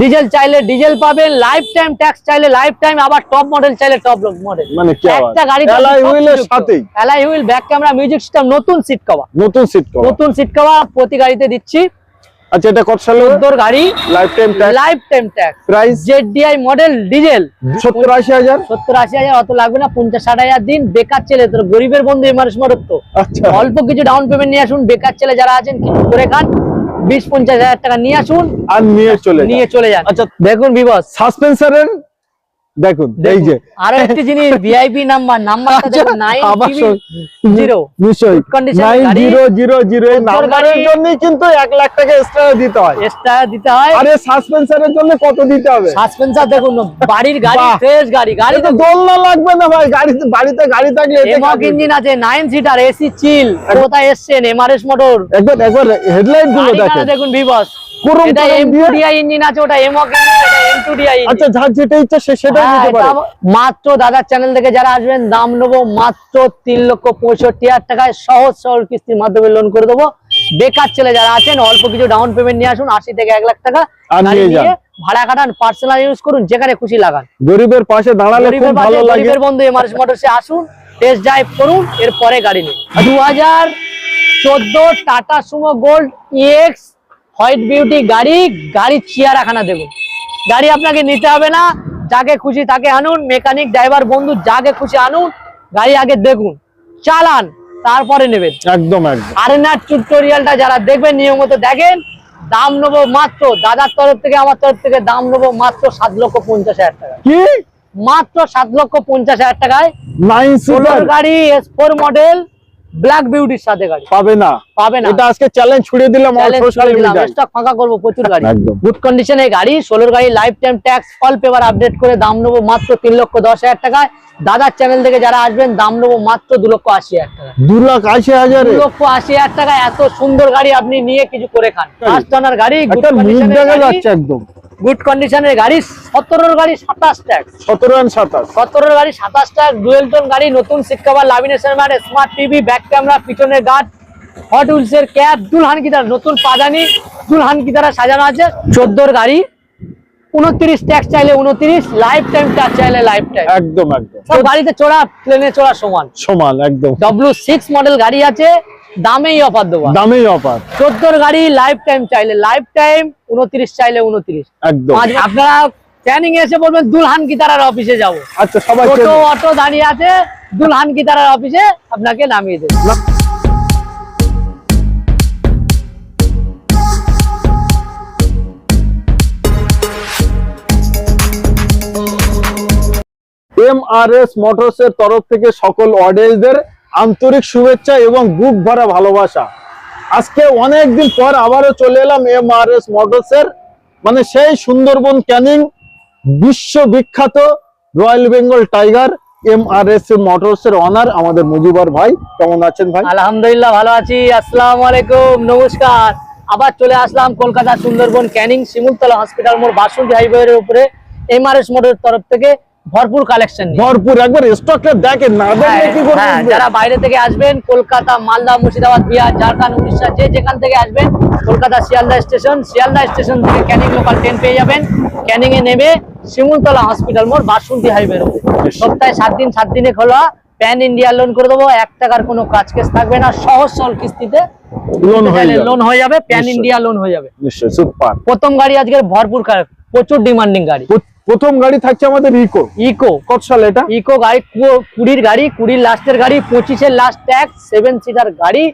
Diesel চাইলে diesel পাবেন life time tax চাইলে লাইফ টাইম আবার টপ মডেল চাইলে টপ মডেল মানে কি একটা গাড়ি অ্যালয় হুইলের সাথেই? Alloy wheel back camera music system নতুন সিট কভার নতুন সিট কভার নতুন সিট কভার প্রতি গাড়িতে দিচ্ছি। আচ্ছা এটা কত সালে চোদ্দোর গাড়ি। Life time tax life time tax price ZDI model diesel সত্তর আশি হাজার? সত্তর আশি হাজার অত লাগবে না পঞ্চাশ ষাট হাজার দিন। বেকার ছেলে তোর গরিবের বন্ধু এমআরএস মোটর তো আচ্ছা। অল্প কিছু ডাউন পেমেন্ট নিয়ে আসুন বেকার ছেলে যারা আছেন কিছু করে খান। বিশ পঞ্চাশ হাজার টাকা নিয়ে আসুন আর নিয়ে চলে নিয়ে চলে যান। আচ্ছা দেখুন বিবস সাসপেন্সারের দেখুন এই যে। আরও একটি জিনিস ভিআইপি নাম্বার নাম্বারটা দেখুন এই নাম্বারের গাড়ি। কিন্তু এক লাখ টাকা এক্সট্রা দিতে হয়। এক্সট্রা দিতে হয়। আরে সাসপেন্সারের জন্য কত দিতে হবে? সাসপেন্সার দেখুন বাড়ির গাড়ি ফ্রেশ গাড়ি গাড়ি তো দোলনা লাগবে না ভাই গাড়িতে বাড়িতে গাড়ি থাকলে এমক ইঞ্জিন আছে নাইন সিটার এসি চিল কোথায় এসছেন? এমআরএস মোটর একবার একবার হেডলাইটগুলো দেখেন। দেখুন বিবস কুরুম এটা কুরুম ডিআই ইঞ্জিন আছে ওটা এমক ইঞ্জিন এটা এম ডিআই আচ্ছা যার যেটা ইচ্ছা সে সেটাই দিতে পারে মাত্র দাদার চ্যানেল থেকে যারা আসবেন দাম নেব মাত্র তিন লক্ষ পঁয়ষট্টি হাজার টাকায় সহজ সরল কিস্তির মাধ্যমে লোন করে দেবো। বেকার ছেলে যারা আছেন অল্প কিছু ডাউন পেমেন্ট নিয়ে আসুন আশি থেকে এক লাখ টাকা ভাড়া কাটান পার্সোনাল ইউজ করুন যেখানে খুশি লাগান। গরিবের পাশে দাঁড়ালে খুব ভালো লাগে। গরিবের বন্ধু এমআরএস মোটরসে আসুন টেস্ট ড্রাইভ করুন এরপরে গাড়ি নিন। দু হাজার চোদ্দ Tata Sumo gold EX white beauty গাড়ি গাড়ি চেয়ারাখানা দেখুন। গাড়ি আপনাকে নিতে হবে না যাকে খুশি তাকে আনুন মেকানিক ড্রাইভার বন্ধু যাকে খুশি আনুন গাড়ি আগে দেখুন চালান তারপরে নেবেন। একদম একদম। আরেনার টিউটোরিয়ালটা যারা দেখবেন নিয়মিত দেখেন দাম নেব মাত্র দাদার তরফ থেকে আমার তরফ থেকে দাম নেব মাত্র সাত লক্ষ পঞ্চাশ হাজার টাকা। কি? মাত্র সাত লক্ষ পঞ্চাশ হাজার টাকায় গাড়ি এস ফোর মডেল ব্ল্যাক বিউটির সাথে গাড়ি। পাবে না। পাবে না। এটা আজকে চ্যালেঞ্জ ছুড়ে দিলাম ফাঁকা করব প্রচুর গাড়ি। গুড কন্ডিশনে গাড়ি গাড়ি life time tax all paper update করে দাম নেব মাত্র তিন লক্ষ দশ হাজার টাকায়। দাদার চ্যানেল থেকে যারা আসবেন দাম নেব মাত্র দু লক্ষ আশি হাজার টাকা দু লাখ আশি হাজারে? দু লক্ষ আশি হাজার টাকা এত সুন্দর গাড়ি আপনি নিয়ে কিছু করে খান। ফার্স্ট গাড়ি একদম। গুড কন্ডিশনের গাড়ি সতেরোর গাড়ি সাতাশ ট্যাক্স সতেরো অ্যান্ড সাতাশ। সতেরোর গাড়ি সাতাশ ট্যাক্স ডুয়েল টোন গাড়ি নতুন seat cover lamination mat smart TV back camera পিছনের গার্ড হট হুইলস এর ক্যাপ দুলহান কি দ্বারা নতুন পাদানি দুলহান কি দ্বারা সাজানো আছে। চোদ্দোর গাড়ি উনত্রিশ ট্যাক্স চাইলে উনত্রিশ লাইফ টাইম ট্যাক্স চাইলে লাইফ টাইম একদম। একদম গাড়িতে চড়া প্লেনে চড়া সমান। সমান একদম। ডব্লিউ সিক্স মডেল গাড়ি আছে দামেই অফার দেবো। দামেই অফার। চোদ্দোর গাড়ি লাইফ টাইম চাইলে লাইফ টাইম উনত্রিশ চাইলে উনত্রিশ। একদম। আপনারা ক্যানিং এসে বলবেন দুলহান গিটারার অফিসে যাব। আচ্ছা সবাই টোটো অটো দাঁড়িয়ে আছে দুলহান গিটারার অফিসে আপনাকে নামিয়ে দেবে। এম আর এস মোটরস এর তরফ থেকে সকল অডিয়েন্সদের আন্তরিক শুভেচ্ছা এবং বুক ভরা ভালোবাসা। আজকে অনেক দিন পর আবারও চলে এলাম এম আর এস মোটরস এর মানে সেই সুন্দরবন ক্যানিং বিশ্ববিখ্যাত royal Bengal tiger M R S motors এর অনার আমাদের মুজিবর ভাই। কেমন আছেন ভাই? আলহামদুলিল্লাহ ভালো আছি। আসসালামু আলাইকুম, নমস্কার। আবার চলে আসলাম কলকাতা সুন্দরবন ক্যানিং শিমুলতলা হসপিটাল মোড় বাসন্তী হাইওয়ে এর উপরে, এমআরএস মোটরের তরফ থেকে। ভরপুর কালেকশন ভরপুর একবার স্টকটা দেখেন না দেখলে কি করে হ্যাঁ, যারা বাইরে থেকে আসবেন কলকাতা মালদা মুর্শিদাবাদ বিহার ঝাড়খণ্ড উড়িষ্যা যে যেখান থেকে আসবেন কলকাতা শিয়ালদা স্টেশন শিয়ালদা স্টেশন থেকে ক্যানিং লোকাল ট্রেন পেয়ে যাবেন। ক্যানিং এ নেমে শিমুলতলা হসপিটাল মোড় বাসন্তী হাইওয়ে সপ্তাহে সাত দিন সাত দিনে খোলা। প্যান ইন্ডিয়া লোন করে দেবো। এক টাকার কোনো কাজ কেস থাকবে না। সহজ সরল কিস্তিতে লোন হয়ে যাবে। লোন হয়ে যাবে। প্যান ইন্ডিয়া লোন হয়ে যাবে। নিশ্চয়ই সুপার প্রথম গাড়ি আজকের ভরপুর প্রচুর ডিমান্ডিং গাড়ি। প্রথম গাড়ি থাকছে আমাদের ইকো ইকো কত সাল এটা? ইকো গাড়ি কুড়ির গাড়ি কুড়ির লাস্টের গাড়ি পঁচিশের লাস্ট ট্যাক্স সেভেন সিটার গাড়ি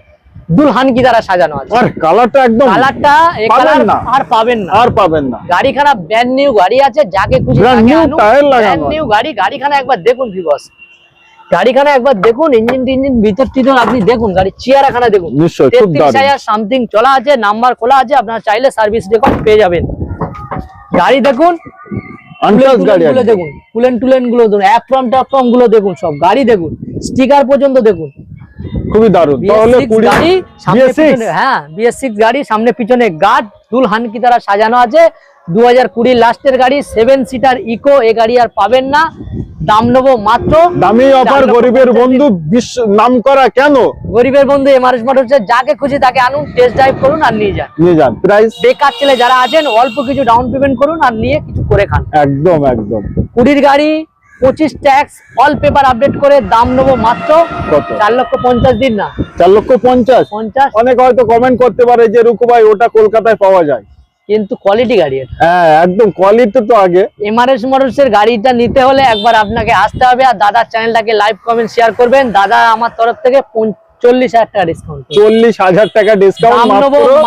দুলহান কি দ্বারা সাজানো আছে? আর কালারটা একদম কালারটা। আর পাবেন না। আর পাবেন না। গাড়িখানা ব্র্যান্ড নিউ গাড়ি আছে যাকে খুশি ব্র্যান্ড নিউ গাড়ি গাড়িখানা একবার দেখুন ভিবস গাড়িখানা একবার দেখুন ইঞ্জিন টিঞ্জিন ভিতর টিতর আপনি দেখুন গাড়ি চেয়ারাখানা দেখুন। তেত্রিশ হাজার সামথিং চলা আছে নাম্বার খোলা আছে আপনারা চাইলে সার্ভিস রেকর্ড পেয়ে যাবেন। গাড়ি দেখুন আনটাস গাড়ি গুলো দেখুন টুলেন টুলেনগুলো দেখুন অ্যাপ্রম ট্যাপ্রমগুলো দেখুন সব গাড়ি দেখুন স্টিকার পর্যন্ত দেখুন। খুবই দারুণ। তাহলে BS6 কুড়ি গাড়ি সামনে BS6 পিছনে হ্যাঁ গাড়ি সামনে পিছনে গার্ড দুল হানকি দ্বারা সাজানো আছে। লাস্টের গাড়ি সিটার ইকো এ গাড়ি আর পাবেন না। দাম নেব মাত্র দামি অফার গরিবের বন্ধু নাম করা কেন? গরিবের বন্ধু এমআরএস মোটরসে যাকে খুশি তাকে আনুন টেস্ট ড্রাইভ করুন আর নিয়ে যান। নিয়ে যান। প্রাইস বেকার ছেলে যারা আছেন অল্প কিছু ডাউন পেমেন্ট করুন আর নিয়ে কিছু করে খান। একদম একদম। কুড়ির গাড়ি পঁচিশ ট্যাক্স অল পেপার আপডেট করে দাম নেব মাত্র চার লক্ষ পঞ্চাশ দিন না। চার লক্ষ পঞ্চাশ? পঞ্চাশ। অনেক হয়তো কমেন্ট করতে পারে যে রুকু ভাই ওটা কলকাতায় পাওয়া যায়। কিন্তু কোয়ালিটি গাড়ি হ্যাঁ একদম কোয়ালিটি তো আগে। এমআরএস মোটরস এর গাড়িটা নিতে হলে একবার আপনাকে আসতে হবে আর দাদার চ্যানেলটাকে লাইভ কমেন্ট শেয়ার করবেন। দাদা আমার তরফ থেকে চল্লিশ হাজার টাকা ডিসকাউন্ট চল্লিশ হাজার টাকা ডিসকাউন্ট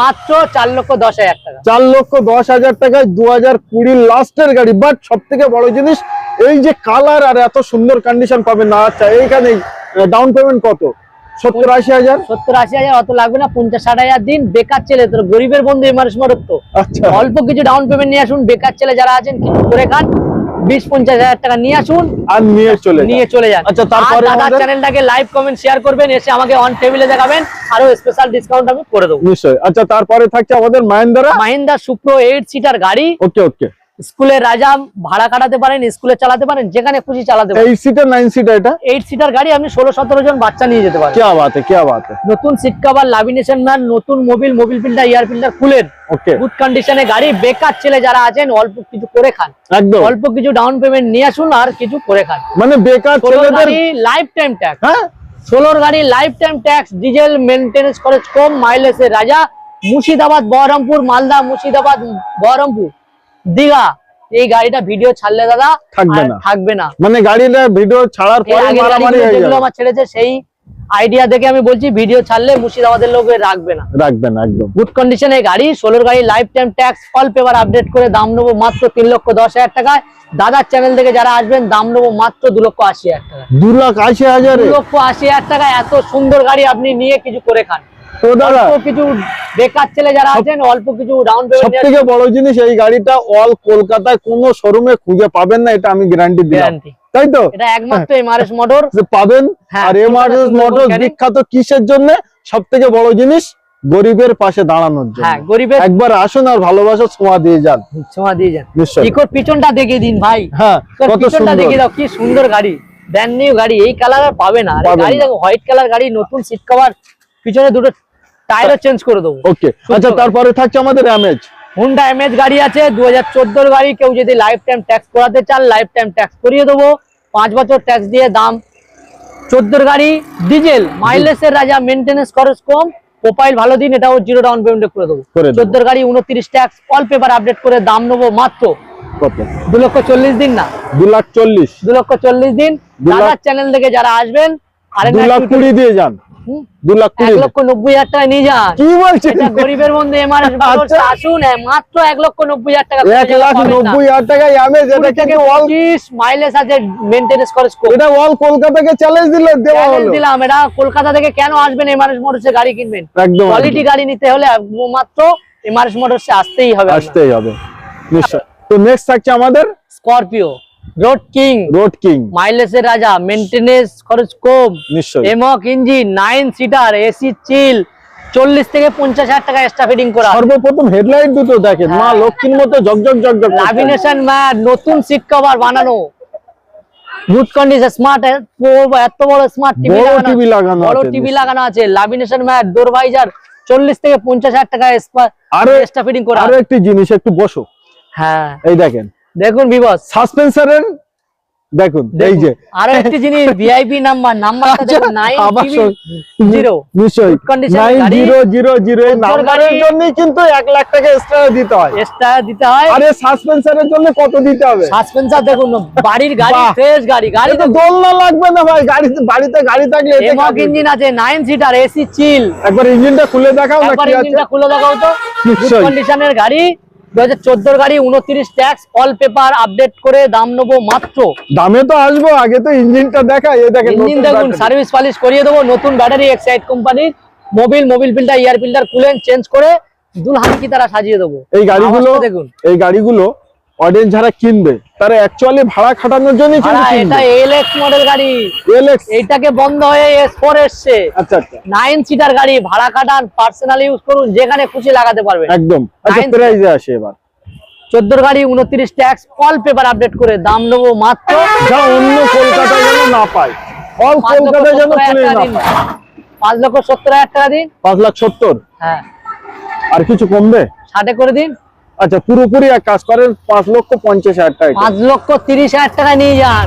মাত্র। চার লক্ষ দশ হাজার টাকা। চার লক্ষ দশ হাজার টাকায় দু হাজার কুড়ির লাস্টের গাড়ি। বাট সব থেকে বড় জিনিস এই যে কালার আর এত সুন্দর কন্ডিশন পাবেন না আচ্ছা এইখানে ডাউন পেমেন্ট কত? সত্তর আশি হাজার? সত্তর আশি হাজার অত লাগবে না পঞ্চাশ ষাট হাজার দিন বেকার ছেলে তোর গরিবের বন্ধু এমআরএস মোটর আচ্ছা। অল্প কিছু ডাউন পেমেন্ট নিয়ে আসুন বেকার ছেলে যারা আছেন কিছু করে খান বিশ পঞ্চাশ হাজার টাকা নিয়ে আসুন আর নিয়ে চলে নিয়ে চলে যান। আচ্ছা, তারপরে চ্যানেলটাকে লাইভ কমেন্ট শেয়ার করবেন এসে আমাকে অন টেবিলে দেখাবেন আরও স্পেশাল ডিসকাউন্ট আমি করে দেবো। নিশ্চয়ই। আচ্ছা তারপরে থাকছে আমাদের Mahindra? Mahindra Supro eight seater গাড়ি। Okay okay. স্কুলে রাজা ভাড়া কাটাতে পারেন স্কুলে চালাতে পারেন যেখানে খুশি চালাতে পারেন। এইট সিটার সিটার গাড়ি আপনি ষোলো সতেরো জন বাচ্চা নিয়ে যেতে পারেন। নতুন শিক্ষা বা লামিনেশন ম্যান নতুন mobil mobil filter air filter খুলেন। ওকে গুড কন্ডিশনে গাড়ি বেকার ছেলে যারা আছেন অল্প কিছু করে খান। একদম। অল্প কিছু ডাউন পেমেন্ট নিয়ে আসুন আর কিছু করে খান। মানে বেকার ছেলেদের লাইফ টাইম ট্যাক্স হ্যাঁ? গাড়ি life time tax diesel maintenance খরচ কম মাইলেজের রাজা মুর্শিদাবাদ বহরমপুর মালদা মুর্শিদাবাদ বহরমপুর। দীঘা। এই গাড়িটা ভিডিও ছাড়লে দাদা থাকবে না। থাকবে না। মানে গাড়িটা ভিডিও ছাড়ার পরে মারামারি হয়ে যাবে। আমার ছেড়েছে সেই আইডিয়া দেখে আমি বলছি ভিডিও ছাড়লে মুর্শিদাবাদের লোক রাখবে না। রাখবেন একদম। গুড কন্ডিশনে গাড়ি ষোলোর গাড়ি life time tax all paper update করে দাম নেব মাত্র তিন লক্ষ দশ হাজার টাকায়। দাদার চ্যানেল থেকে যারা আসবেন দাম নেব মাত্র দু লক্ষ আশি হাজার টাকা দু লাখ আশি হাজার? দু লক্ষ আশি হাজার টাকা এত সুন্দর গাড়ি আপনি নিয়ে কিছু করে খান। তো দাদা কিছু বেকার ছেলে যারা আছেন অল্প কিছু ডাউন পেমেন্ট থেকে বড় জিনিস এই গাড়িটা অল কলকাতায় কোনো শোরুমে খুঁজে পাবেন না এটা আমি গ্যারান্টি দিলাম। তাই তো? এটা একমাত্র এমআরএস মোটর পাবেন হ্যাঁ, আর এমআরএস মোটর বিখ্যাত কিসের জন্য? সব থেকে বড় জিনিস গরিবের পাশে দাঁড়ানোর জন্য। হ্যাঁ গরিবের একবার আসুন আর ভালোবাসা ছোঁয়া দিয়ে যান। ছোঁয়া দিয়ে যান। ইকোর পিছনটা দেখিয়ে দিন ভাই। হ্যাঁ কত সুন্দর। দেখিয়ে দাও কি সুন্দর গাড়ি। ব্র্যান্ড নিউ গাড়ি এই কালার আর পাবে না। গাড়ি। দেখো হোয়াইট কালার গাড়ি নতুন সিট কভার পিছনে দুটো টায়ারও চেঞ্জ করে দেবো। ওকে আচ্ছা তারপরে থাকছে আমাদের অ্যামেজ হুন্ডা এমএজ গাড়ি আছে দু হাজার গাড়ি কেউ যদি লাইফ টাইম ট্যাক্স করাতে চান লাইফ টাইম ট্যাক্স করিয়ে দেবো। পাঁচ বছর ট্যাক্স দিয়ে দাম। চোদ্দোর গাড়ি ডিজেল মাইলেজের রাজা মেনটেন্স খরচ কম। প্রোফাইল ভালো দিন এটাও জিরো ডাউন পেমেন্ট করে দেবো। চোদ্দোর গাড়ি উনত্রিশ ট্যাক্স অল পেপার আপডেট করে দাম নেব মাত্র। দু লক্ষ চল্লিশ দিন না? দু লাখ চল্লিশ। দু লক্ষ চল্লিশ দিন। দাদার চ্যানেল থেকে যারা আসবেন আর কুড়ি দিয়ে যান। দু লাখ এক লক্ষ নব্বই হাজার টাকা নিয়ে যান। কি বলছেন? গরিবের এমআরএস আচ্ছা। আসুন হ্যাঁ, মাত্র এক লক্ষ নব্বই হাজার টাকা এক লাখ নব্বই হাজার টাকায় অ্যামেজ এটা থেকে অল মাইলেজ আছে মেনটেন্স খরচ কম এটা অল কলকাতাকে চ্যালেঞ্জ দিলে দেওয়া Challenge হলো। দিলাম এটা কলকাতা থেকে কেন আসবেন এমআরএস মোটরসে গাড়ি কিনবেন? একদম কোয়ালিটি গাড়ি নিতে হলে মাত্র এমআরএস মোটরসে আসতেই হবে। আসতেই হবে নিশ্চয়। তো নেক্সট থাকছে আমাদের Scorpio road king road king মাইলেজের রাজা মেনটেনেন্স খরচ কম। নিশ্চয় mHawk engine nine seater AC chill চল্লিশ থেকে পঞ্চাশ হাজার টাকা এক্সট্রা ফিটিং করা। সর্বপ্রথম হেডলাইট দুটো দেখেন। মা হ্যাঁ। লক্ষ্মীর মতো ঝকঝক করছে। লামিনেশন ম্যাট নতুন সিট কভার বানানো। গুড কন্ডিশন স্মার্ট এত বড় স্মার্ট টিভি টিভি লাগানো বড় টিভি লাগানো আছে। লামিনেশন ম্যাট ডোর ভাইজার চল্লিশ থেকে পঞ্চাশ হাজার টাকা এক্সট্রা ফিটিং করা। আরও একটি জিনিস একটু বসো। হ্যাঁ। এই দেখেন দেখুন বিবস সাসপেন্সারের দেখুন এই যে। আরও একটি জিনিস ভিআইপি নাম্বার নাম্বারটা দেখুন নিশ্চয়ই এই নাম্বারের গাড়ি। জন্যই কিন্তু এক লাখ টাকা এক্সট্রা দিতে হয়। এক্সট্রা দিতে হয়। আরে সাসপেন্সারের জন্য কত দিতে হবে? সাসপেন্সার দেখুন বাড়ির গাড়ি। ফ্রেশ গাড়ি গাড়ি এটা দোলনা লাগবে না ভাই গাড়ি বাড়িতে গাড়ি থাকলে এতে কাজ হবে। ইঞ্জিন আছে নাইন সিটার এসি চিল একবার ইঞ্জিনটা খুলে দেখাও না একবার কি আছে। ইঞ্জিনটা খুলে দেখাও তো। কন্ডিশনের গাড়ি। দু হাজার চোদ্দোর গাড়ি উনত্রিশ ট্যাক্স অল পেপার আপডেট করে দাম নেব মাত্র। দামে তো আসব আগে তো ইঞ্জিনটা দেখা এই দেখেন ইঞ্জিন দেখুন সার্ভিস পালিশ করিয়ে দেবো নতুন ব্যাটারি এক্সাইড কোম্পানির mobil mobil filter air filter coolant change করে দুলহান কি তারা সাজিয়ে দেবো। এই গাড়িগুলো দেখুন। এই গাড়িগুলো অডিয়েন্স যারা কিনবে তারা অ্যাকচুয়ালি ভাড়া খাটানোর জন্য এটা এলএক্স মডেল গাড়ি। এলএক্স এইটাকে বন্ধ হয়ে এস ফোর এসছে। আচ্ছা আচ্ছা। নাইন সিটার গাড়ি ভাড়া খাটান পার্সোনাল ইউজ করুন যেখানে খুশি লাগাতে পারবেন একদম। আচ্ছা প্রাইজে আসে এবার। চোদ্দোর গাড়ি উনত্রিশ ট্যাক্স অল পেপার আপডেট করে দাম নেব মাত্র। যা অন্য কলকাতা যেন না পায়। অল পাঁচ লক্ষ কলকাতা যেন টাকা না দিন। পায় পাঁচ লক্ষ সত্তর হাজার টাকা দিন। পাঁচ লাখ সত্তর? হ্যাঁ। আর কিছু কমবে? ষাটে করে দিন। আচ্ছা পুরোপুরি এক কাজ করেন পাঁচ লক্ষ পঞ্চাশ হাজার টাকা পাঁচ লক্ষ তিরিশ হাজার টাকা নিয়ে যান।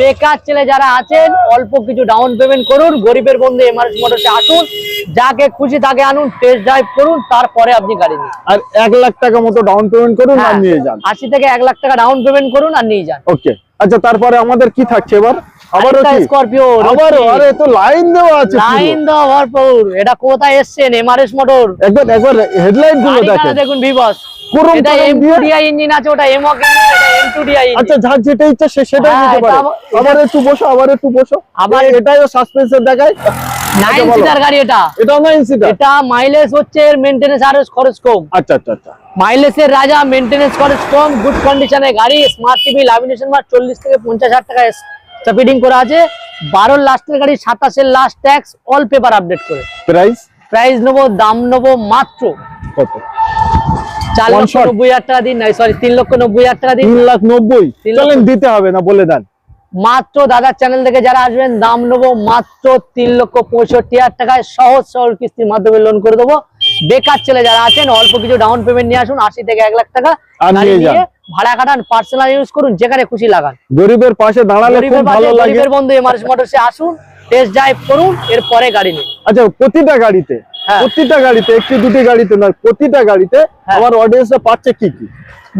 বেকার ছেলে যারা আছেন অল্প কিছু ডাউন পেমেন্ট করুন গরিবের বন্ধু এমআরএস মোটরসে আসুন যাকে খুশি তাকে আনুন টেস্ট ড্রাইভ করুন তারপরে আপনি গাড়ি নিন। আর এক লাখ টাকা মতো ডাউন পেমেন্ট করুন আর হ্যাঁ, নিয়ে যান। আশি থেকে এক লাখ টাকা ডাউন পেমেন্ট করুন আর নিয়ে যান। ওকে আচ্ছা তারপরে আমাদের কি থাকছে এবার? আবারও কি? স্করপিও আবারও? আরে তো লাইন দেওয়া আছে পুরো। লাইন দেওয়া ভরপুর এটা কোথায় এসছেন? MRS motor. একবার একবার হেডলাইটগুলো দেখেন। দেখুন ভিভস কুরুম এটা টুরুম এম দিয়ে ডিআই ইঞ্জিন আছে ওটা এমক ইঞ্জিন এটা এম টু আচ্ছা যার যেটা ইচ্ছা সে সেটাই পারে। আবার- আবার একটু বসো আবার একটু বসো। আবার- এ- এটাইও দেখায়। নাইন সিটার গাড়ি এটা। এটাও নাইন সিটার এটা মাইলেজ হচ্ছে আর খরচ কম। আচ্ছা আচ্ছা আচ্ছা। মাইলেজের রাজা মেনটেনেন্স খরচ কম গুড কন্ডিশনের গাড়ি স্মার্ট টিভি লামিনেশন চল্লিশ থেকে পঞ্চাশ হাজার টাকা করা আছে। বারোর লাস্টের গাড়ি সাতাশের last tax all paper update করে। প্রাইস প্রাইস নেব দাম নেব মাত্র। কত? চার লক্ষ নব্বই হাজার টাকা দিন। নাই সরি তিন লক্ষ নব্বই হাজার টাকা দিন। তিন লাখ নব্বই? চলেন দিতে হবে না বলে দেন। মাত্র দাদার চ্যানেল থেকে যারা আসবেন দাম নেব মাত্র তিন লক্ষ পঁয়ষট্টি হাজার টাকায় সহজ সরল কিস্তির মাধ্যমে লোন করে দেবো। বেকার ছেলে যারা আছেন অল্প কিছু ডাউন পেমেন্ট নিয়ে আসুন আশি থেকে এক লাখ টাকা। নিয়ে ভাড়া কাটান পার্সোনাল ইউজ করুন যেখানে খুশি লাগান গরিবের পাশে দাঁড়ালে খুব ভালো লাগে গরিবের বন্ধু এমআরএস মোটরসে আসুন টেস্ট ড্রাইভ করুন এরপরে গাড়ি নিন আচ্ছা প্রতিটা গাড়িতে হ্যাঁ। প্রতিটা গাড়িতে একটি দুটি গাড়িতে নয় প্রতিটা গাড়িতে হ্যাঁ। আমার অডিয়েন্সরা পাচ্ছে কি কি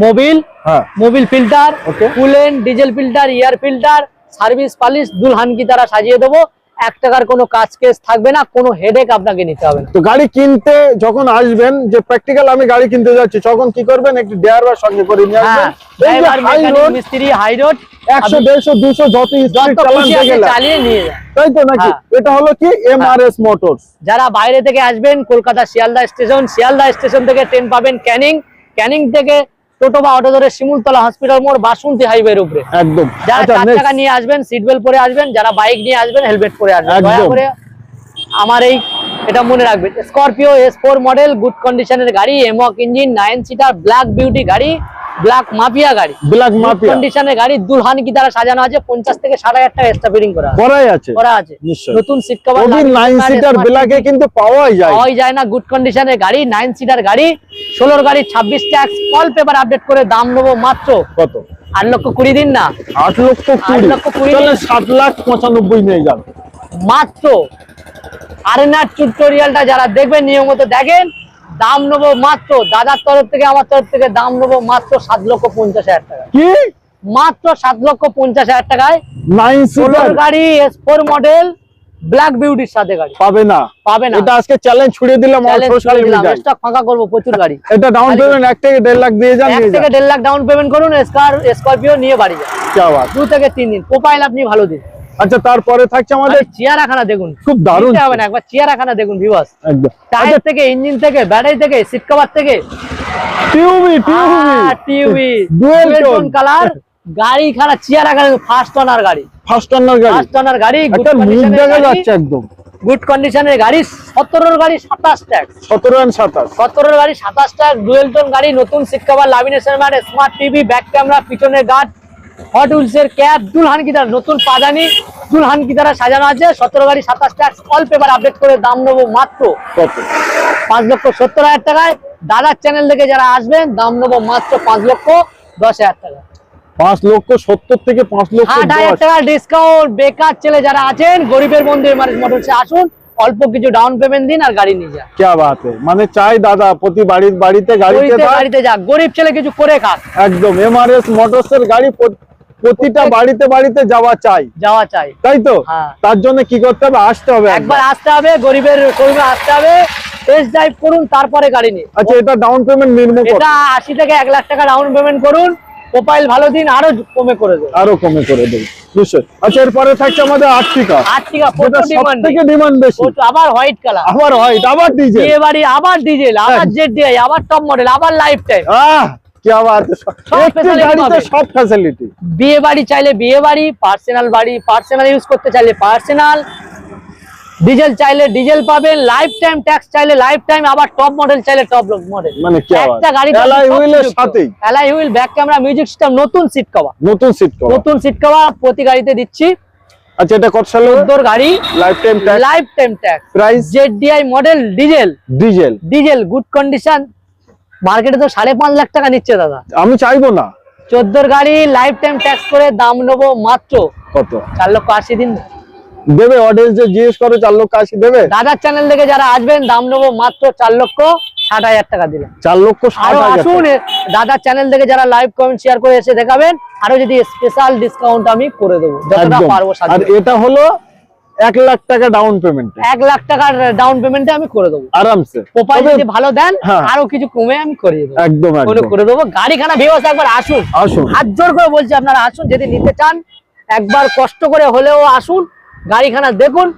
মোবিল হ্যাঁ mobil filter. Coolant diesel filter air filter service polish দুলহান কি তারা সাজিয়ে দেবো এক টাকার কোনো কাজ কেস থাকবে না কোনো হেডেক আপনাকে নিতে হবে না। তো গাড়ি কিনতে যখন আসবেন যে প্র্যাকটিক্যাল আমি গাড়ি কিনতে যাচ্ছি তখন কি করবেন? একটি ড্রাইভার সঙ্গে করে নিয়ে হ্যাঁ আসবেন। এই যে হাই রোড মিস্ত্রি হাই যত স্পিড চালিয়ে নিয়ে যান। তাই তো নাকি? হ্যাঁ। এটা হলো কি? এমআরএস মোটরস যারা বাইরে থেকে আসবেন কলকাতা শিয়ালদা স্টেশন শিয়ালদা স্টেশন থেকে ট্রেন পাবেন ক্যানিং। ক্যানিং থেকে টোটো বা অটো ধরে শিমুলতলা হসপিটাল মোড় বাসন্তী হাইওয়ের উপরে। একদম। যারা আচ্ছা চার টাকা নিয়ে আসবেন সিট বেল্ট পরে আসবেন যারা বাইক নিয়ে আসবেন হেলমেট পরে আসবেন। দয়া করে আমার এই এটা মনে রাখবেন Scorpio S four model good কন্ডিশনের গাড়ি mHawk engine nine seater black beauty গাড়ি ব্ল্যাক মাফিয়া গাড়ি। ব্ল্যাক মাফিয়া কন্ডিশনের গাড়ি দুলহান কি দ্বারা সাজানো আছে পঞ্চাশ থেকে ষাট হাজার টাকা এক্সট্রা ফিটিং করা। করাই আছে। করা আছে। নতুন সিট কভার ওই নাইন সিটার ব্ল্যাকে কিন্তু পাওয়াই যায়। পাওয়াই যায় না গুড কন্ডিশনের গাড়ি নাইন সিটার গাড়ি। ষোলোর গাড়ি ছাব্বিশ ট্যাক্স কল পেপার আপডেট করে দাম নেব মাত্র কত? আট লক্ষ কুড়ি দিন না। আট লক্ষ কুড়ি। লক্ষ কুড়ি। সাত লাখ পঁচানব্বই নিয়ে যান। মাত্র। আরেনার টিউটোরিয়ালটা যারা দেখবেন নিয়মিত দেখেন। দাম নেব মাত্র দাদার তরফ থেকে আমার তরফ থেকে দাম নেব মাত্র সাত লক্ষ পঞ্চাশ হাজার টাকা। কি? মাত্র সাত লক্ষ পঞ্চাশ হাজার টাকায় গাড়ি এস ফোর মডেল ব্ল্যাক বিউটির সাথে গাড়ি। পাবে না। পাবে না। এটা আজকে চ্যালেঞ্জ ছুড়ে দিলাম মিডিয়ায় ফাঁকা করব প্রচুর গাড়ি। এটা ডাউন পেমেন্ট এক থেকে দেড় লাখ দিয়ে যান এক থেকে দেড় লাখ ডাউন পেমেন্ট করুন স্কার স্করপিও নিয়ে বাড়ি যান। কি আবার দু থেকে তিন দিন প্রোফাইল আপনি ভালো দিন। আচ্ছা তারপরে থাকছে আমাদের চেয়ারাখানা দেখুন। খুব দারুণ নিতে হবে না একবার চেয়ারাখানা দেখুন ভিউয়ার্স একদম। টায়ার থেকে ইঞ্জিন থেকে ব্যাটারি থেকে সিট কভার থেকে। টিউবি টিভি Dual tone। কালার গাড়ি খানা চেয়ারাখানা ফার্স্ট ওনার গাড়ি। ফার্স্ট টার্নার গাড়ি। ফার্স্ট ওনার গাড়ি একটা মুখ দেখা যাচ্ছে একদম। গুড কন্ডিশনের গাড়ি সতেরোর গাড়ি সাতাশ ট্যাক্স সতেরো অ্যান্ড সাতাশ। সতেরোর গাড়ি সাতাশ ট্যাক্স ডুয়েল টোন গাড়ি নতুন seat cover lamination mat smart TV back camera পিছনের গার্ড হট উইলস এর ক্যাপ দুলহান কি নতুন পাদানি ফুল হানকি দ্বারা সাজানো আছে? সতেরো গাড়ি সাতাশ ট্যাক্স অল পেপার আপডেট করে দাম নেব মাত্র। কত পাঁচ লক্ষ সত্তর হাজার টাকায়। দাদার চ্যানেল থেকে যারা আসবেন দাম নেব মাত্র পাঁচ লক্ষ দশ হাজার টাকা। পাঁচ লক্ষ সত্তর থেকে পাঁচ লক্ষ আট হাজার টাকা ডিসকাউন্ট বেকার ছেলে যারা আছেন গরিবের বন্ধু মোটরসে আসুন অল্প কিছু ডাউন পেমেন্ট দিন আর গাড়ি নিয়ে যান। কে মানে চাই দাদা প্রতি বাড়ির বাড়িতে গাড়িতে গাড়িতে যা গরিব ছেলে কিছু করে খাক। একদম এমআরএস মোটরসের গাড়ি প্রতিটা বাড়িতে বাড়িতে যাওয়া চাই। যাওয়া চাই। তাই তো? হ্যাঁ। তার জন্য কি করতে হবে? আসতে হবে একবার। আসতে হবে গরিবের গরিবে আসতে হবে টেস্ট ড্রাইভ করুন তারপরে গাড়ি নিন। আচ্ছা এটা ডাউন পেমেন্ট কত? এটা আশি থেকে এক লাখ টাকা ডাউন পেমেন্ট করুন প্রোফাইল ভালো দিন আরও কমে করে দেবে। আরও কমে করে দেবে। নিশ্চয়। আচ্ছা এরপরে থাকছে আমাদের আর্টিকা আট টাকা যেটা প্রচুর সব ডিমান্ড থেকে ডিমান্ড বেশি আবার হোয়াইট কালার আবার হোয়াইট আবার ডিজেল আবার ডিজেল আবার হ্যাঁ। জেড ডিআই আবার টপ মডেল আবার লাইফ টাইম আহ! কি বাত একটি গাড়িতে সব ফ্যাসিলিটি বিয়ে বাড়ি চাইলে বিয়ে বাড়ি পার্সোনাল বাড়ি পার্সোনাল ইউজ করতে চাইলে পার্সোনাল ডিজেল চাইলে ডিজেল পাবেন লাইফ টাইম ট্যাক্স চাইলে লাইফ টাইম আবার টপ মডেল চাইলে টপ মডেল মানে কি একটা গাড়ি হুইলের সাথেই। Wheel back camera music system নতুন সিট কভার নতুন সিট কভার নতুন সিট কভার প্রতি গাড়িতে দিচ্ছি। আচ্ছা এটা কত সালে চোদ্দোর গাড়ি। Lifetime tax lifetime tax price ZDI model diesel diesel diesel good condition মার্কেটে তো সাড়ে পাঁচ লাখ টাকা নিচ্ছে দাদা। আমি চাইব না। চোদ্দোর গাড়ি লাইফ টাইম ট্যাক্স করে দাম নেব মাত্র। কত? চার লক্ষ আশি দিন। দেবে অডিয়েন্স যে জিজ্ঞেস করে চার লক্ষ আশি দেবে? দাদার চ্যানেল থেকে যারা আসবেন দাম নেব মাত্র চার লক্ষ ষাট হাজার টাকা দিলাম। চার লক্ষ আরও আসুন দাদার চ্যানেল থেকে যারা লাইভ কমেন্ট শেয়ার করে এসে দেখাবেন আরও যদি স্পেশাল ডিসকাউন্ট আমি করে দেবো যতটা পারব আর এটা হলো এক লাখ টাকা ডাউন পেমেন্ট এক লাখ টাকার ডাউন পেমেন্টে আমি করে দেবো। আরামসে। প্রোফাইল যদি ভালো দেন হ্যাঁ। আরও কিছু কমে আমি করিয়ে দেবো। একদম করে দেবো। গাড়িখানা ভিউস একবার আসুন। আসুন। হাত জোর করে বলছি আপনারা আসুন যদি নিতে চান একবার কষ্ট করে হলেও আসুন গাড়িখানা দেখুন।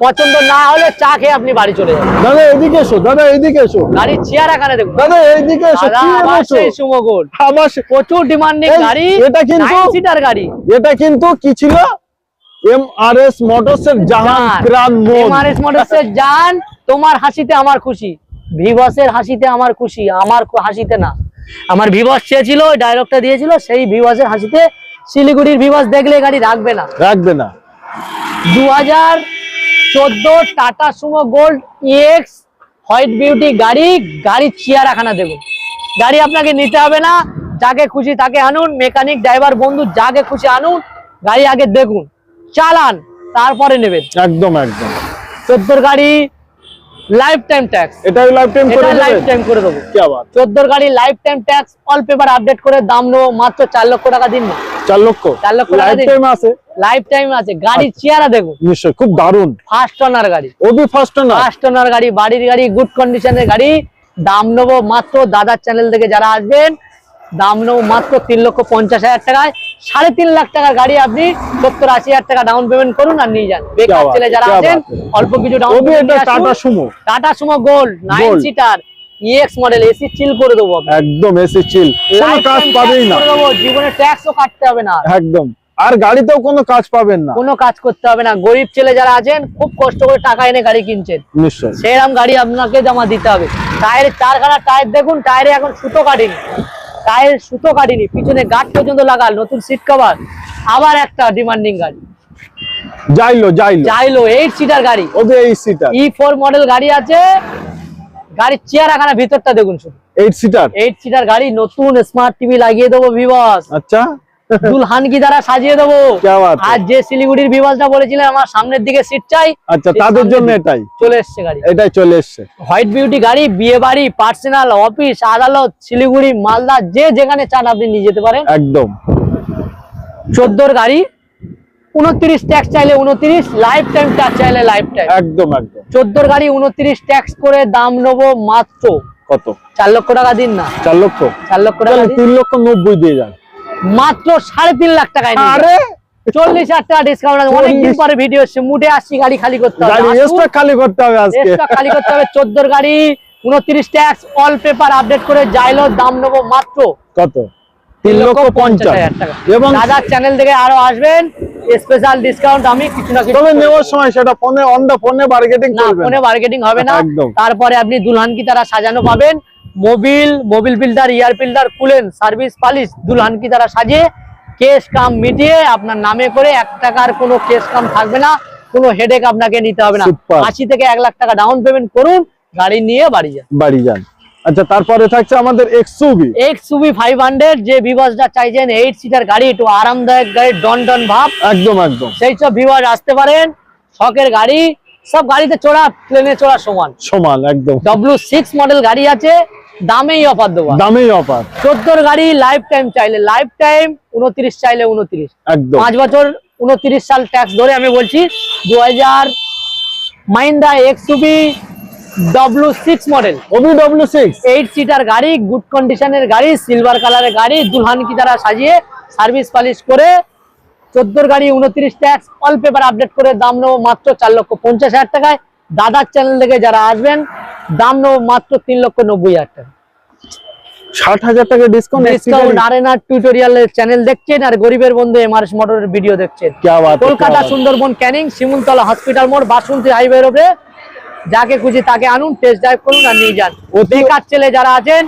পছন্দ না হলে চা খেয়ে আপনি বাড়ি চলে যান দাদা এদিকে এসো দাদা এদিকে এসো। গাড়ির চেয়ার এখানে দেখুন। দাদা এইদিকে এসো দাদা কি আবার এনেছো? সেই সুমোগোল আবার সে- প্রচুর ডিমান্ডিং গাড়ি এটা কিন্তু- সিটার গাড়ি। এটা কিন্তু কি ছিল? এম আর এস মোটরস এর জাহান প্রাণ মন এমআরএস মোটরসের যান তোমার হাসিতে আমার খুশি। ভিভাসের হাসিতে আমার খুশি আমার হাসিতে না। আমার ভিভাস চেয়েছিল ওই ডায়লগটা দিয়েছিল সেই ভিভাসের হাসিতে শিলিগুড়ির ভিভাস দেখলে গাড়ি রাখবে না। রাখবে না। দু হাজার চোদ্দ Tata Sumo gold EX white beauty গাড়ি গাড়ির চেয়ারাখানা দেখুন। গাড়ি আপনাকে নিতে হবে না যাকে খুশি তাকে আনুন মেকানিক ড্রাইভার বন্ধু যাকে খুশি আনুন গাড়ি আগে দেখুন। চালান তারপরে নেবেন। একদম একদম। চোদ্দোর গাড়ি লাইফ টাইম ট্যাক্স এটা লাইফ টাইম করে লাইফ টাইম করে দেবো। কি আবার? চোদ্দোর গাড়ি lifetime tax all paper update করে দাম নেব মাত্র চার লক্ষ টাকা দিন না। চার লক্ষ? চার লক্ষ টাকা লাইফ টাইম আছে? লাইফ টাইম আছে। গাড়ির চেয়ারা দেখুন। নিশ্চয় খুব দারুণ। ফার্স্ট ওনার গাড়ি। ওবি ফার্স্ট না ফার্স্ট ওনার গাড়ি বাড়ির গাড়ি গুড কন্ডিশনের গাড়ি। দাম নেব মাত্র দাদার চ্যানেল থেকে যারা আসবেন দাম নেব মাত্র তিন লক্ষ পঞ্চাশ হাজার টাকায়। সাড়ে তিন লাখ টাকার গাড়ি আপনি সত্তর আশি হাজার টাকা ডাউন পেমেন্ট করুন আর নিয়ে যান। বেকার ছেলে যারা আছেন। অল্প কিছু down Tata Sumo Tata Sumo gold nine. Seater EX model AC chill করে দেবো একদম এসি চিল কোনো কাজ পাবেই না। জীবনে ট্যাক্সও কাটতে হবে না। একদম। আর গাড়িতেও কোনো কাজ পাবেন না। কোনো কাজ করতে হবে না। গরিব ছেলে যারা আছেন খুব কষ্ট করে টাকা এনে গাড়ি কিনছেন। সেরকম গাড়ি আপনাকে জমা দিতে হবে। টায়ারের চারখানা টায়ার দেখুন টায়ারে এখন সুতো কাটিনি। টায়ার সুতো কাটিনি পিছনে গাছ পর্যন্ত লাগাল নতুন সিট কভার আবার একটা ডিমান্ডিং গাড়ি। যাইলো যাইলো। যাইলো এইট সিটার গাড়ি। ওদের eight seater E four model গাড়ি আছে গাড়ির চেয়ার এখানে ভিতরটা দেখুন শুধু। এইট সিটার এইট সিটার গাড়ি নতুন স্মার্ট টিভি লাগিয়ে দেবো ভিভাস আচ্ছা। দুলহানকি দ্বারা সাজিয়ে দেবো। আর যে শিলিগুড়ির বিভাসটা বলেছিলেন আমার সামনের দিকে সিট চাই আচ্ছা তাদের জন্য এটাই। চলে এসছে গাড়ি। এটাই চলে এসছে। হোয়াইট বিউটি গাড়ি বিয়ে বাড়ি পার্সোনাল অফিস আদালত শিলিগুড়ি মালদা যে যেখানে চান আপনি নিয়ে যেতে পারেন। একদম। চোদ্দোর গাড়ি উনত্রিশ ট্যাক্স চাইলে উনত্রিশ লাইফ টাইম ট্যাক্স চাইলে লাইফ টাইম একদম একদম। চোদ্দোর গাড়ি উনত্রিশ ট্যাক্স করে দাম নেব মাত্র কত? চার লক্ষ টাকা দিন না। চার লক্ষ। চার লক্ষ টাকা তিন লক্ষ নব্বই দিয়ে যান। মাত্র সাড়ে তিন লাখ টাকায় আরে! চল্লিশ হাজার টাকা ডিসকাউন্ট আছে। অনেকদিন পরে ভিডিও এসছে। মুটে আসছি গাড়ি খালি করতে হবে। খালি করতে হবে খালি করতে হবে। চোদ্দোর গাড়ি উনত্রিশ ট্যাক্স অল পেপার আপডেট করে যাইলো দাম নেব মাত্র কত? তিন লক্ষ পঞ্চাশ এবং দাদার চ্যানেল থেকে আরও আসবেন। স্পেশাল ডিসকাউন্ট আমি কিছু না কিছু তবে নেওয়ার সময় সেটা ফোনে অন দা ফোনে করবেন। হবে না। তারপরে আপনি দুলহান কি তারা সাজানো পাবেন। Mobil mobil filter air filter coolant service polish দুলহান কি তারা সাজিয়ে কেস কাম মিটিয়ে আপনার নামে করে এক টাকার কোনো কেস কাম থাকবে না কোনো হেডেক আপনাকে নিতে হবে না. আশি থেকে এক লাখ টাকা ডাউন পেমেন্ট করুন গাড়ি নিয়ে বাড়ি যান। বাড়ি যান। আচ্ছা তারপরে থাকছে আমাদের XUV XUV five hundred যে বিভাসটা চাইছেন এইট সিটার গাড়ি একটু আরামদায়ক গাড়ি ডন ডন ভাব। একদম একদম। সেই সব ভিউয়ার আসতে পারেন শখের গাড়ি সব গাড়িতে চড়া প্লেনে চড়া সমান। সমান একদম। ডব্লিউ সিক্স মডেল গাড়ি আছে দামেই অফার দেবো। দামেই অফার। চোদ্দোর গাড়ি লাইফ টাইম চাইলে লাইফ টাইম উনত্রিশ চাইলে উনত্রিশ। একদম। পাঁচ বছর উনত্রিশ সাল ট্যাক্স ধরে আমি বলছি দু হাজার মাইন্দা এক্সুবি ডব্লিউ সিক্স মডেল ওবি ডব্লিউ সিক্স এইট সিটার গাড়ি গুড কন্ডিশনের গাড়ি সিলভার কালারের গাড়ি দুলহান কি তারা সাজিয়ে সার্ভিস পালিশ করে চোদ্দোর গাড়ি উনত্রিশ ট্যাক্স অল পেপার আপডেট করে দাম নেব মাত্র চার লক্ষ পঞ্চাশ হাজার টাকায়। দাদার চ্যানেল থেকে যারা আসবেন দাম নেব মাত্র তিন লক্ষ নব্বই হাজার টাকা। ষাট হাজার টাকা ডিসকাউন্ট ডিসকাউন্ট আরেনা টিউটোরিয়ালের চ্যানেল দেখছেন আর গরিবের বন্ধু এমআরএস মোটরের ভিডিও দেখছেন। কলকাতা সুন্দরবন ক্যানিং শিমুলতলা হসপিটাল মোড় বাসন্তী হাইওয়ে রোডে যাকে খুশি তাকে আনুন টেস্ট ড্রাইভ করুন আর নিয়ে যান। বেকার ছেলে যারা আছেন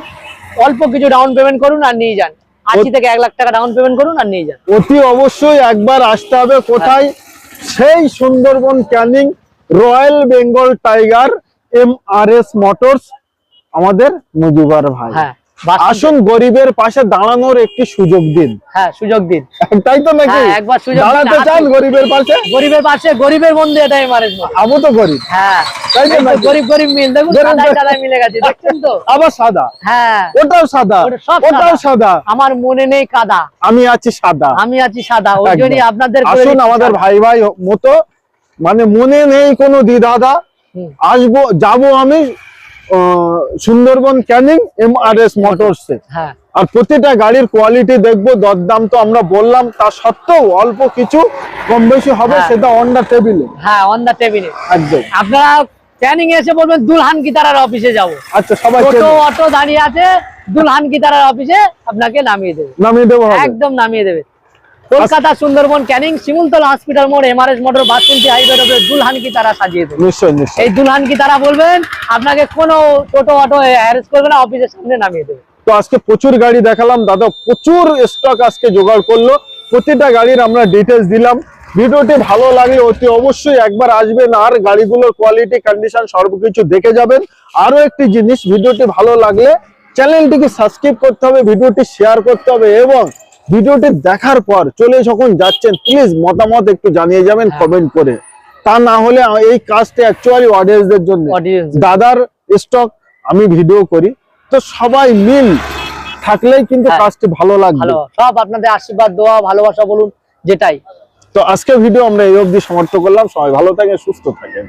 অল্প কিছু ডাউন পেমেন্ট করুন আর নিয়ে যান। আশি থেকে এক লাখ টাকা ডাউন পেমেন্ট করুন আর নিয়ে যান। অতি অবশ্যই একবার আসতে হবে কোথায়? হ্যাঁ। সেই Sundarban Canning royal Bengal tiger M R S motors আমাদের মুজিবার ভাই। হ্যাঁ আসুন গরিবের পাশে দাঁড়ানোর একটি সুযোগ দিন। হ্যাঁ সুযোগ দিন। তাই তো নাকি? হ্যাঁ, একবার সুযোগ দাঁড়াতে চান গরিবের পাশে? গরিবের পাশে গরিবের বন্ধু এটা এমআরএস আমি তো গরিব। হ্যাঁ তাই তো গরিব গরিব মিল। দেখুন সাদায় মিলে গেছে দেখছেন তো? আবার সাদা? হ্যাঁ। ওটাও সাদা? ওটাও সাদা? আমার মনে নেই কাদা। আমি আছি সাদা। আমি আছি সাদা ওই। জন্যই আপনাদের আসুন আমাদের ভাই ভাই মতো মানে মনে নেই কোনো দিদাদা। আসব যাব আমি Sundarban Canning M R S motors. হ্যাঁ। আর প্রতিটা গাড়ির কোয়ালিটি দেখব দরদাম তো আমরা বললাম তা সত্ত্বেও অল্প কিছু কম বেশি হবে হ্যাঁ। সেটা অন দা টেবিলে হ্যাঁ অন দা টেবিলে একদম। আপনারা ক্যানিং এসে বলবেন দুলহান গিটারার অফিসে যাব। আচ্ছা সবাই চেনে। অটো দাঁড়িয়ে আছে দুলহান গিটারার অফিসে আপনাকে নামিয়ে দেবে। নামিয়ে দেবো একদম নামিয়ে দেবে। কলকাতা সুন্দরবন ক্যানিং শিমুলতলা হসপিটাল মোড় এমআরএস মোটর বাসন্তী হাইওয়ে রোডে দুলহান কি তারা সাজিয়ে দেবে। নিশ্চয় নিশ্চয় এই দুলহান কি তারা বলবেন আপনাকে কোনো টোটো অটো অ্যারেঞ্জ করবে না অফিসের সামনে নামিয়ে দেবে। তো আজকে প্রচুর গাড়ি দেখালাম দাদা প্রচুর স্টক আজকে জোগাড় করল। প্রতিটা গাড়ির আমরা ডিটেলস দিলাম। ভিডিওটি ভালো লাগলে অতি অবশ্যই একবার আসবেন আর গাড়িগুলোর কোয়ালিটি কন্ডিশন সর্বকিছু দেখে যাবেন। আরও একটি জিনিস ভিডিওটি ভালো লাগলে চ্যানেলটিকে সাবস্ক্রাইব করতে হবে ভিডিওটি শেয়ার করতে হবে এবং ভিডিওটি দেখার পর চলে যখন যাচ্ছেন প্লিজ মতামত একটু জানিয়ে যাবেন হ্যাঁ। কমেন্ট করে। তা না হলে এই কাজটা অ্যাকচুয়ালি অডিয়েন্সদের জন্য। দাদার স্টক আমি ভিডিও করি। তো সবাই মিল থাকলেই কিন্তু হ্যাঁ। কাজটি ভালো লাগবে। সব আপনাদের আশীর্বাদ দোয়া ভালোবাসা বলুন যেটাই। তো আজকে ভিডিও আমরা এই অবধি সমাপ্ত করলাম। সবাই ভালো থাকেন সুস্থ থাকেন।